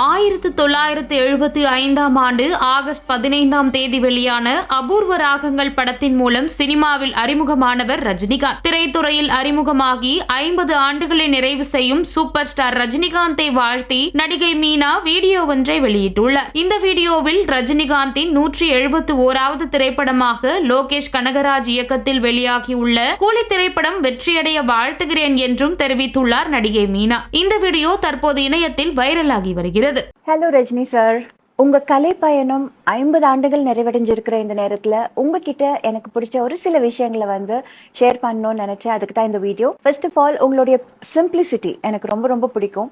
ஆயிரத்து தொள்ளாயிரத்து எழுபத்தி ஐந்தாம் ஆண்டு ஆகஸ்ட் பதினைந்தாம் தேதி வெளியான அபூர்வ ராகங்கள் படத்தின் மூலம் சினிமாவில் அறிமுகமானவர் ரஜினிகாந்த். திரைத்துறையில் அறிமுகமாகி ஐம்பது ஆண்டுகளை நிறைவு செய்யும் சூப்பர் ஸ்டார் ரஜினிகாந்தை வாழ்த்தி நடிகை மீனா வீடியோ ஒன்றை வெளியிட்டுள்ளார். இந்த வீடியோவில் ரஜினிகாந்தின் நூற்றி எழுபத்து ஓராவது திரைப்படமாக லோகேஷ் கனகராஜ் இயக்கத்தில் வெளியாகியுள்ள கூலி திரைப்படம் வெற்றியடைய வாழ்த்துகிறேன் என்றும் தெரிவித்துள்ளார் நடிகை மீனா. இந்த வீடியோ தற்போது இணையத்தில் வைரலாகி வருகிறது. ஹலோ ரஜினி சார் உங்க கலை பயணம் ஐம்பது ஆண்டுகள் நிறைவடைஞ்சிருக்கிற இந்த நேரத்துல உங்ககிட்ட எனக்கு பிடிச்ச ஒரு சில விஷயங்களை வந்து ஷேர் பண்ணணும்னு நினைச்சேன். அதுக்கு தான் இந்த வீடியோ ஃபர்ஸ்ட் ஆஃப் ஆல் உங்களுடைய சிம்பிளிசிட்டி எனக்கு ரொம்ப ரொம்ப பிடிக்கும்.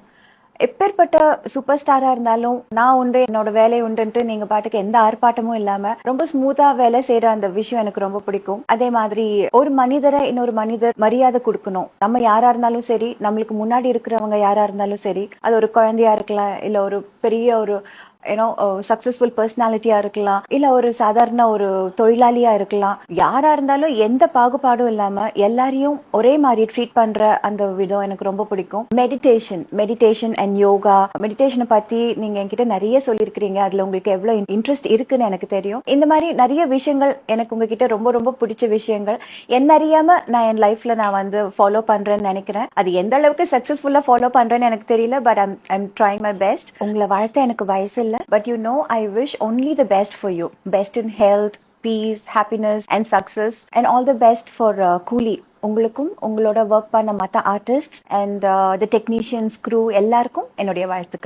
எப்பேற்பட்ட சூப்பர் ஸ்டாரா இருந்தாலும் நான் உண்டு என்னோட வேலை உண்டுன்ட்டு நீங்க பாட்டுக்கு எந்த ஆர்ப்பாட்டமும் இல்லாம ரொம்ப ஸ்மூத்தா வேலை செய்யற அந்த விஷயம் எனக்கு ரொம்ப பிடிக்கும். அதே மாதிரி ஒரு மனிதரை இன்னொரு மனிதர் மரியாதை கொடுக்கணும். நம்ம யாரா இருந்தாலும் சரி நம்மளுக்கு முன்னாடி இருக்கிறவங்க யாரா இருந்தாலும் சரி அது ஒரு குழந்தையா இருக்கலாம் இல்ல ஒரு பெரிய ஒரு ஏன்னோ சக்சஸ்ஃபுல் பர்சனாலிட்டியா இருக்கலாம் இல்ல ஒரு சாதாரண ஒரு தொழிலாளியா இருக்கலாம். யாரா இருந்தாலும் எந்த பாகுபாடும் இல்லாம எல்லாரையும் ஒரே மாதிரி ட்ரீட் பண்ற அந்த விதம் எனக்கு ரொம்ப பிடிக்கும். மெடிடேஷன் மெடிடேஷன் அண்ட் யோகா மெடிடேஷனை பத்தி நீங்க என்கிட்ட நிறைய சொல்லியிருக்கிறீங்க. அதுல உங்களுக்கு எவ்வளவு இன்ட்ரெஸ்ட் இருக்குன்னு எனக்கு தெரியும். இந்த மாதிரி நிறைய விஷயங்கள் எனக்கு உங்ககிட்ட ரொம்ப ரொம்ப பிடிச்ச விஷயங்கள். என்ன அறியாம நான் என் லைஃப்ல நான் வந்து ஃபாலோ பண்றேன்னு நினைக்கிறேன். அது எந்த அளவுக்கு சக்சஸ்ஃபுல்லா ஃபாலோ பண்றேன்னு எனக்கு தெரியல but I'm I'm trying my best உங்களை வாழ்த்த எனக்கு வயசு இல்லை but you know I wish only the best for you best in health peace happiness and success and all the best for Coolie உங்களுக்கும் உங்களோட ஒர்க் பண்ண மற்ற artist and the technicians crew எல்லாருக்கும் என்னுடைய வாழ்த்துக்கள்.